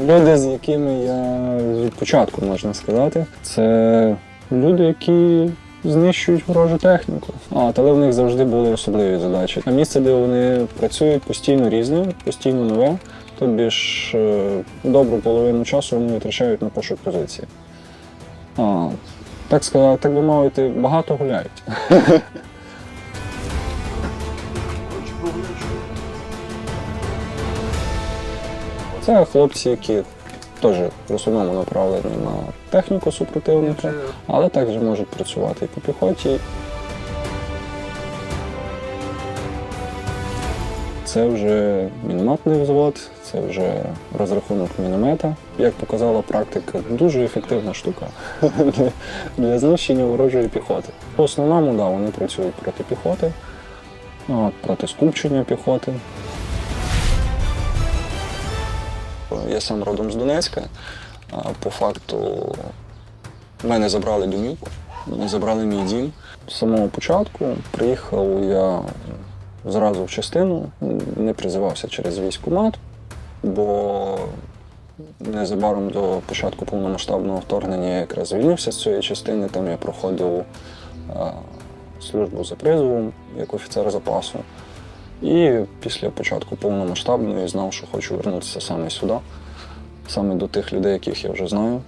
Люди, з якими я від початку можна сказати, це люди, які знищують ворожу техніку. А, але в них завжди були особливі задачі. А місце, де вони працюють, постійно різне, постійно нове. Тобі ж е, добру половину часу вони витрачають на пошук позиції. А, так сказати, так би мовити, багато гуляють. Це хлопці, які теж в основному направлені на техніку супротивника, але також можуть працювати і по піхоті. Це вже мінометний взвод, це вже розрахунок міномета. Як показала практика, дуже ефективна штука для- знищення ворожої піхоти. В основному, да, вони працюють проти піхоти, проти скупчення піхоти. Я сам родом з Донецька. По факту мене забрали домівку, мене забрали мій дім. З самого початку приїхав я зразу в частину, не призивався через військкомат, бо незабаром до початку повномасштабного вторгнення я якраз звільнився з цієї частини. Там я проходив службу за призовом як офіцер запасу. І після початку повномасштабної знав, що хочу вернутися саме сюди, саме до тих людей, яких я вже знаю.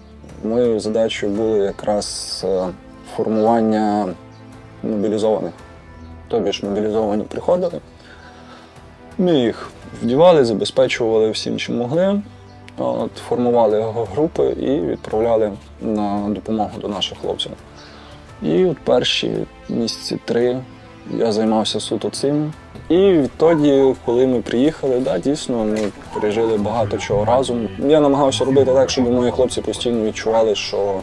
Моєю задачею було якраз е, формування мобілізованих. Тобі ж мобілізовані приходили. Ми їх вдівали, забезпечували всім, чим могли. От, формували групи і відправляли на допомогу до наших хлопців. І от перші місяці три я займався суто цим. І відтоді, коли ми приїхали, да, дійсно ми пережили багато чого разом. Я намагався робити так, щоб мої хлопці постійно відчували, що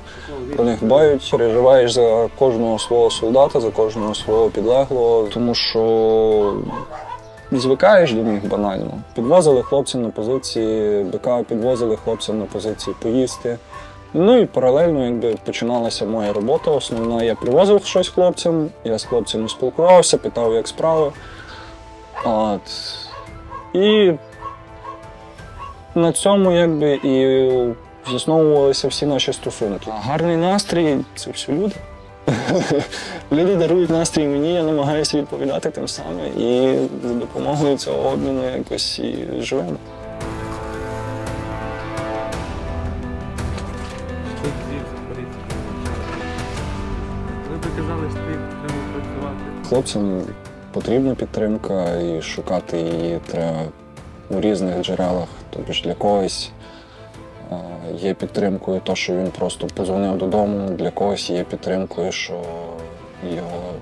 про них дбають. Переживаєш за кожного свого солдата, за кожного свого підлеглого, тому що звикаєш до них банально. Підвозили хлопцям на позиції БК, підвозили хлопцям на позиції поїсти. Ну і паралельно якби починалася моя робота основна. Я привозив щось хлопцям, я з хлопцями спілкувався, питав, як справи. От. І на цьому якби і засновувалися всі наші стосунки. Гарний настрій це всі люди. Люди дарують настрій мені, я намагаюся відповідати тим самим. І за допомогою цього обміну якось і живемо. Хлопцям потрібна підтримка і шукати її треба у різних джерелах. Тобто для когось е, є підтримкою то, що він просто позвонив додому, для когось є підтримкою, що його,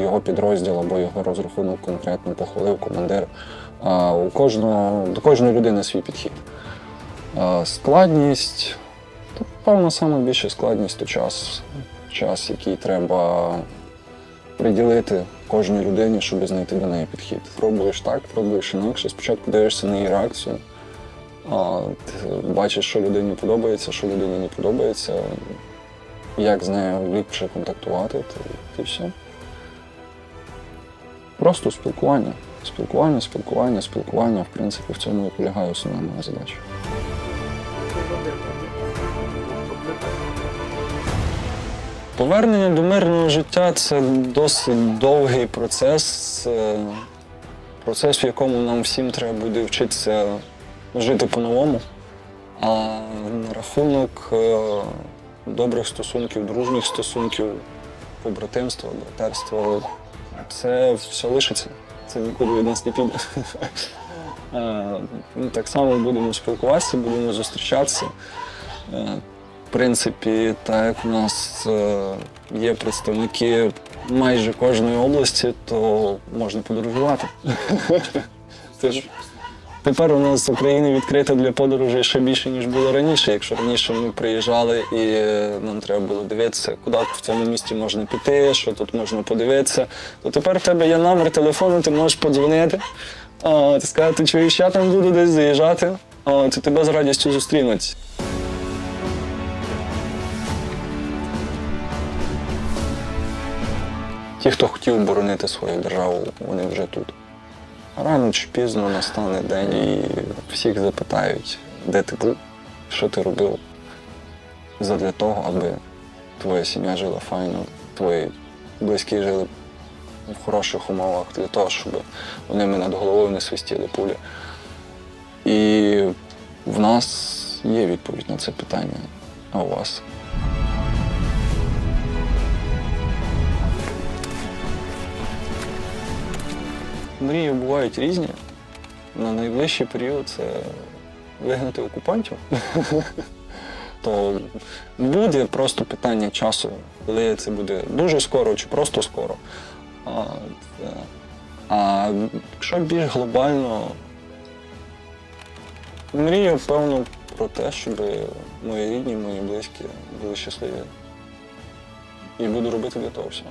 його підрозділ або його розрахунок конкретно похвалив командир. А у кожного, до кожної людини свій підхід. А складність, то, певно, саме більше складність то час, час, який треба приділити кожній людині, щоб знайти до неї підхід. Пробуєш так, пробуєш інакше. Спочатку дивишся на її реакцію, а, ти бачиш, що людині подобається, що людині не подобається, як з нею ліпше контактувати, і все. Просто спілкування. Спілкування, спілкування, спілкування, в принципі, в цьому і полягає основна моя задача. Повернення до мирного життя це досить довгий процес, е, процес, в якому нам всім треба буде вчитися жити по-новому. А на рахунок е, добрих стосунків, дружніх стосунків, побратимства, братерства, це все лишиться. Це нікуди від нас не піде. Е, так само будемо спілкуватися, будемо зустрічатися. В принципі, так як у нас е, є представники майже кожної області, то можна подорожувати. Це ж тепер у нас Україна відкрита для подорожей ще більше, ніж було раніше. Якщо раніше ми приїжджали і е, нам треба було дивитися, куди в цьому місті можна піти, що тут можна подивитися, то тепер в тебе є номер телефону, ти можеш подзвонити, а, ти сказати, чуєш, я там буду десь заїжджати, то тебе з радістю зустрінуть. Ті, хто хотів боронити свою державу, вони вже тут. Рано чи пізно настане день і всіх запитають, де ти був, що ти робив задля того, аби твоя сім'я жила файно, твої близькі жили в хороших умовах для того, щоб вони мене над головою не свистіли пулі. І в нас є відповідь на це питання, а у вас? Мрії бувають різні. На найближчий період це вигнати окупантів. То буде просто питання часу, коли це буде дуже скоро чи просто скоро. А, а якщо більш глобально, мрію, певно, про те, щоб мої рідні, мої близькі були щасливі. І буду робити для того все.